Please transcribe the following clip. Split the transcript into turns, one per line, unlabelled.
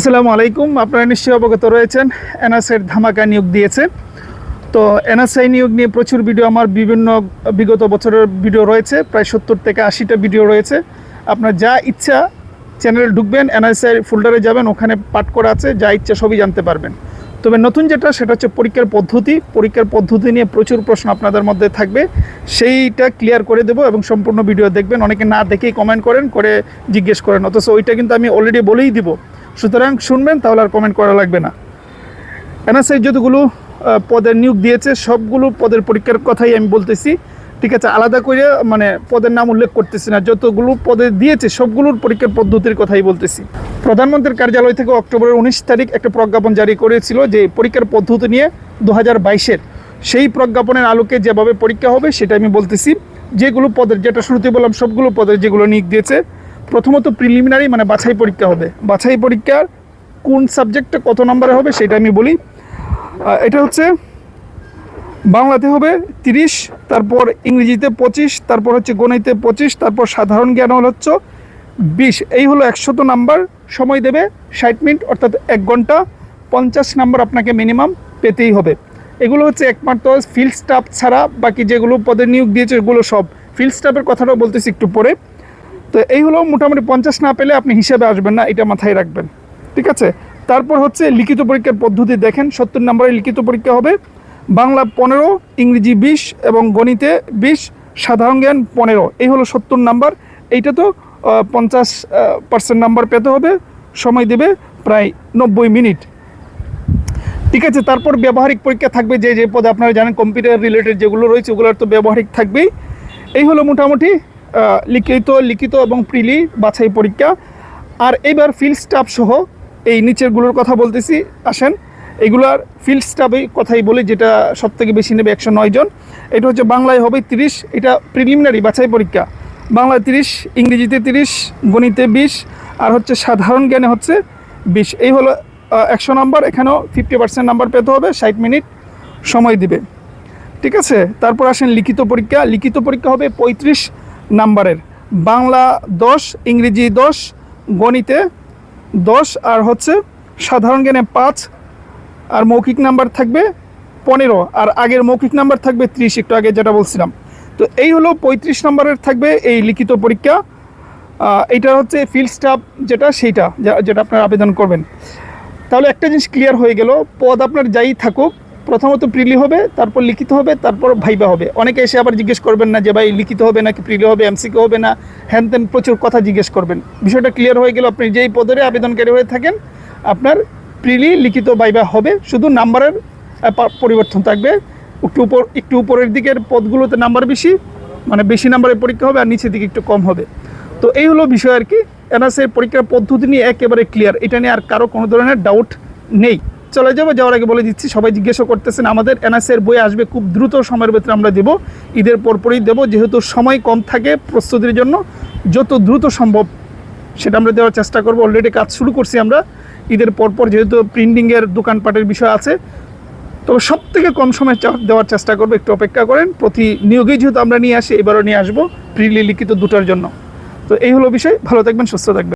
আসসালামু আলাইকুম। আপনারা নিশ্চয়ই অবগত রয়েছেন এনএসএর ধামাকা নিয়োগ দিয়েছে। তো এনএসআই নিয়োগ নিয়ে প্রচুর ভিডিও আমার বিভিন্ন বিগত বছরের ভিডিও রয়েছে, প্রায় সত্তর থেকে আশিটা ভিডিও রয়েছে। আপনার যা ইচ্ছা চ্যানেলে ঢুকবেন এনএসআই ফোল্ডারে যাবেন, ওখানে পাঠ করা আছে, যা ইচ্ছা সবই জানতে পারবেন। তবে নতুন যেটা, সেটা হচ্ছে পরীক্ষার পদ্ধতি। পরীক্ষার পদ্ধতি নিয়ে প্রচুর প্রশ্ন আপনাদের মধ্যে থাকবে। সেইটা ক্লিয়ার করে দেবো এবং সম্পূর্ণ ভিডিও দেখবেন। অনেকে না দেখেই কমেন্ট করেন, করে জিজ্ঞেস করেন। অথচ ওইটা কিন্তু আমি অলরেডি বলেই দিব। সুতরাং শুনবেন, তাহলে আর কমেন্ট করা লাগবে না। এনএসআই যতগুলো পদের নিয়োগ দিয়েছে, সবগুলো পদের পরীক্ষার কথাই আমি বলতেছি। ঠিক আছে, আলাদা করে মানে পদের নাম উল্লেখ করতেছি না। যতগুলো পদে দিয়েছে, সবগুলোর পরীক্ষার পদ্ধতির কথাই বলতেছি। প্রধানমন্ত্রীর কার্যালয় থেকে অক্টোবরের উনিশ তারিখ একটা প্রজ্ঞাপন জারি করেছিল যে, পরীক্ষার পদ্ধতি নিয়ে দু হাজার সেই প্রজ্ঞাপনের আলোকে যেভাবে পরীক্ষা হবে সেটা আমি বলতেছি। যেগুলো পদের, যেটা শুরুতে বললাম, সবগুলো পদের যেগুলো নিয়োগ দিয়েছে প্রথমত প্রিলিমিনারি মানে বাছাই পরীক্ষা হবে। বাছাই পরীক্ষার কোন সাবজেক্টে কত নম্বরে হবে সেটা আমি বলি। এটা হচ্ছে বাংলাতে হবে তিরিশ, তারপর ইংরেজিতে পঁচিশ, তারপর হচ্ছে গণিতে পঁচিশ, তারপর সাধারণ জ্ঞান হল হচ্ছে বিশ। এই হলো একশত নাম্বার সময় দেবে ষাট মিনিট, অর্থাৎ এক ঘণ্টা। পঞ্চাশ নাম্বার আপনাকে মিনিমাম পেতেই হবে। এগুলো হচ্ছে একমাত্র ফিল্ড স্টাফ ছাড়া বাকি যেগুলো পদে নিয়োগ দিয়েছে এগুলো সব। ফিল্ড স্টাফের কথাটাও বলতেছি একটু পরে। তো এই হলো মোটামুটি পঞ্চাশ না পেলে আপনি হিসাবে আসবেন না, এটা মাথায় রাখবেন। ঠিক আছে? তারপর হচ্ছে লিখিত পরীক্ষার পদ্ধতি দেখেন, সত্তর নম্বরের লিখিত পরীক্ষা হবে। বাংলা পনেরো, ইংরেজি বিশ এবং গণিতে বিশ, সাধারণ জ্ঞান পনেরো, এই হলো সত্তর নাম্বার। এইটা তো পঞ্চাশ পার্সেন্ট নাম্বার পেতে হবে, সময় দেবে প্রায় নব্বই মিনিট। ঠিক আছে, তারপর ব্যবহারিক পরীক্ষা থাকবে যে যে পদে আপনারা জানেন, কম্পিউটার রিলেটেড যেগুলো রয়েছে, ওগুলোর তো ব্যবহারিক থাকবেই। এই হলো মোটামুটি লিখিত লিখিত এবং প্রিলি বাছাই পরীক্ষা। আর এবার ফিল্ড স্টাফ সহ এই নিচেরগুলোর কথা বলতেছি, আসেন। এগুলার ফিল্ড স্টাফের কথাই বলি, যেটা সব থেকে বেশি নেবে একশো নয় জন। এটা হচ্ছে বাংলায় হবে তিরিশ, এটা প্রিলিমিনারি বাছাই পরীক্ষা। বাংলায় তিরিশ, ইংরেজিতে তিরিশ, গণিতে বিশ, আর হচ্ছে সাধারণ জ্ঞানে হচ্ছে বিশ। এই হলো একশো নাম্বার, এখানেও ফিফটি পার্সেন্ট নাম্বার পেতে হবে, ষাট মিনিট সময় দিবে। ঠিক আছে? তারপর আসেন লিখিত পরীক্ষা। লিখিত পরীক্ষা হবে পঁয়ত্রিশ নাম্বারের। বাংলা দশ, ইংরেজি দশ, গণিতে দশ, আর হচ্ছে সাধারণ জ্ঞানে পাঁচ, আর মৌখিক নাম্বার থাকবে পনেরো, আর আগের মৌখিক নাম্বার থাকবে ত্রিশ, একটু আগে যেটা বলছিলাম। তো এই হলো পঁয়ত্রিশ নম্বরের থাকবে এই লিখিত পরীক্ষা। এইটা হচ্ছে ফিল্ড স্টাফ যেটা, সেইটা যেটা আপনার আবেদন করবেন। তাহলে একটা জিনিস ক্লিয়ার হয়ে গেল, পদ আপনার যাই থাকুক প্রথমত প্রিলি হবে, তারপর লিখিত হবে, তারপর ভাইবা হবে। অনেকে এসে আবার জিজ্ঞেস করবেন না যে ভাই লিখিত হবে নাকি প্রিলি হবে এমসিকে হবে না? হ্যান ত্যান প্রচুর কথা জিজ্ঞেস করবেন। বিষয়টা ক্লিয়ার হয়ে গেল, আপনি যেই পদের আবেদনকারী হয়ে থাকেন, আপনার প্রিলি লিখিত ভাইবা হবে। শুধু নাম্বারের পরিবর্তন থাকবে। একটু উপর, একটু উপরের দিকের পদগুলোতে নাম্বার বেশি মানে বেশি নাম্বারের পরীক্ষা হবে আর নিচের দিকে একটু কম হবে। তো এই হলো বিষয় আর কি। এনআরসি পরীক্ষার পদ্ধতি নিয়ে একেবারে ক্লিয়ার এটা নিয়ে আর কারও কোনো ধরনের ডাউট নেই। চলে যাব, যাওয়ার আগে বলে দিচ্ছি, সবাই জিজ্ঞাসা করতেছেন, আমাদের এনআরসি এর বই আসবে খুব দ্রুত সময়ের ভেতরে আমরা দেবো, ঈদের পরপরই দেবো, যেহেতু সময় কম থাকে প্রস্তুতির জন্য, যত দ্রুত সম্ভব সেটা আমরা দেওয়ার চেষ্টা করব। অলরেডি কাজ শুরু করছি আমরা, ঈদের পরপর যেহেতু প্রিন্টিংয়ের দোকানপাটের বিষয় আছে, তবে সব থেকে কম সময় দেওয়ার চেষ্টা করব, একটু অপেক্ষা করেন, প্রতি নিয়োগেই যেহেতু আমরা নিয়ে আসি, এবারও নিয়ে আসব প্রিলি লিখিত দুটার জন্য। তো এই হলো বিষয়, ভালো থাকবেন, সুস্থ থাকবেন।